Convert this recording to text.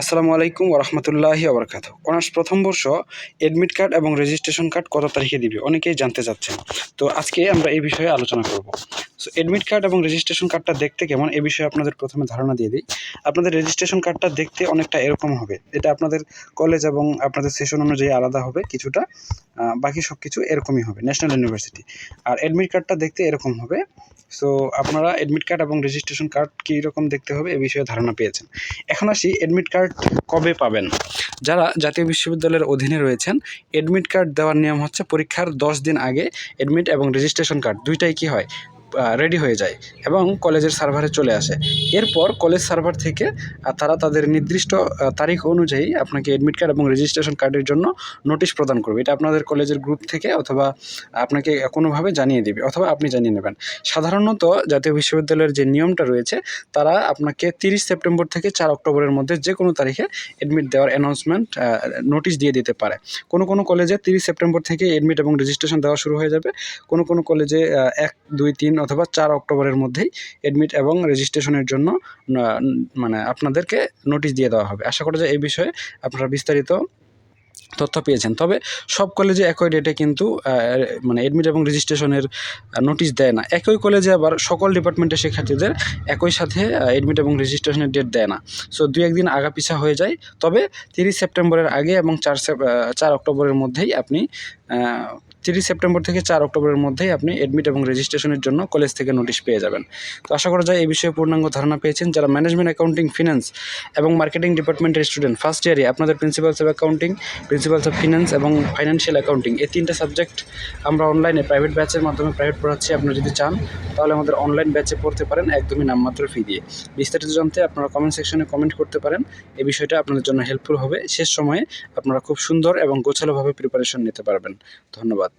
আসসালামু আলাইকুম ওরহমতুল্লাহি আবরকাত অনার্স প্রথম বর্ষ এডমিট কার্ড এবং রেজিস্ট্রেশন কার্ড কত তারিখে দিবে, অনেকেই জানতে চাচ্ছেন। তো আজকে আমরা এই বিষয়ে আলোচনা করব। সো এডমিট কার্ড এবং রেজিস্ট্রেশন কার্ডটা দেখতে কেমন? এ বিষয়ে আপনাদের প্রথমে ধারণা দিয়ে দিই। আপনাদের রেজিস্ট্রেশন কার্ডটা দেখতে অনেকটা এরকম হবে। এটা আপনাদের কলেজ এবং আপনাদের সেশন অনুযায়ী আলাদা হবে কিছুটা। বাকি সব কিছু এরকমই হবে ন্যাশনাল ইউনিভার্সিটি আর এডমিট কার্ডটা দেখতে এরকম হবে। সো আপনারা অ্যাডমিট কার্ড এবং রেজিস্ট্রেশন কার্ড কী রকম দেখতে হবে এ বিষয়ে ধারণা পেয়েছেন। এখন আসি অ্যাডমিট কার্ড কবে পাবেন? যারা জাতীয় বিশ্ববিদ্যালয়ের অধীনে রয়েছেন অ্যাডমিট কার্ড দেওয়ার নিয়ম হচ্ছে পরীক্ষার দশ দিন আগে অ্যাডমিট এবং রেজিস্ট্রেশন কার্ড দুইটাই কি হয়? রেডি হয়ে যায় এবং কলেজের সার্ভারে চলে আসে। এরপর কলেজ সার্ভার থেকে তারা তাদের নির্দিষ্ট তারিখ অনুযায়ী আপনাকে অ্যাডমিট কার্ড এবং রেজিস্ট্রেশন কার্ডের জন্য নোটিশ প্রদান করবে। এটা আপনাদের কলেজের গ্রুপ থেকে অথবা আপনাকে কোনোভাবে জানিয়ে দেবে অথবা আপনি জানিয়ে নেবেন। সাধারণত জাতীয় বিশ্ববিদ্যালয়ের যে নিয়মটা রয়েছে, তারা আপনাকে তিরিশ সেপ্টেম্বর থেকে চার অক্টোবরের মধ্যে যে কোনো তারিখে এডমিট দেওয়ার অ্যানাউন্সমেন্ট নোটিশ দিয়ে দিতে পারে। কোনো কোনো কলেজে তিরিশ সেপ্টেম্বর থেকে এডমিট এবং রেজিস্ট্রেশন দেওয়া শুরু হয়ে যাবে। কোনো কোনো কলেজে এক, দুই, তিন অথবা চার অক্টোবরের মধ্যেই এডমিট এবং রেজিস্ট্রেশনের জন্য মানে আপনাদেরকে নোটিশ দিয়ে দেওয়া হবে। আশা করা যায় এই বিষয়ে আপনারা বিস্তারিত তথ্য পেয়েছেন। তবে সব কলেজে একই ডেটে কিন্তু মানে এডমিট এবং রেজিস্ট্রেশনের নোটিশ দেয় না। একই কলেজে আবার সকল ডিপার্টমেন্টের শিক্ষার্থীদের একই সাথে অ্যাডমিট এবং রেজিস্ট্রেশনের ডেট দেয় না। সো দুই একদিন আগা পিছা হয়ে যায়। তবে তিরিশ সেপ্টেম্বরের আগে এবং চার চার অক্টোবরের মধ্যেই আপনি তিরিশ সেপ্টেম্বর থেকে চার অক্টোবরের মধ্যেই আপনি এডমিট এবং রেজিস্ট্রেশনের জন্য কলেজ থেকে নোটিশ পেয়ে যাবেন। তো আশা করা যায় এই বিষয়ে পূর্ণাঙ্গ ধারণা পেয়েছেন। যারা ম্যানেজমেন্ট অ্যাকাউন্টিং ফিনান্স এবং মার্কেটিং ডিপার্টমেন্টের স্টুডেন্ট ফার্স্ট ইয়ারে আপনাদের principles of accounting principles of finance এবং ফাইন্যান্সিয়াল অ্যাকাউন্টিং এই তিনটা সাবজেক্ট আমরা অনলাইনে প্রাইভেট ব্যাচের মাধ্যমে প্রাইভেট পড়াচ্ছি। আপনারা যদি চান, তাহলে আমাদের অনলাইন ব্যাচে পড়তে পারেন একদমই নামমাত্র ফি দিয়ে। বিস্তারিত জানতে আপনারা কমেন্ট সেকশনে কমেন্ট করতে পারেন। এই বিষয়টা আপনাদের জন্য হেল্পফুল হবে। শেষ সময়ে আপনারা খুব সুন্দর এবং গোছালোভাবে প্রিপারেশন নিতে পারবেন। ধন্যবাদ।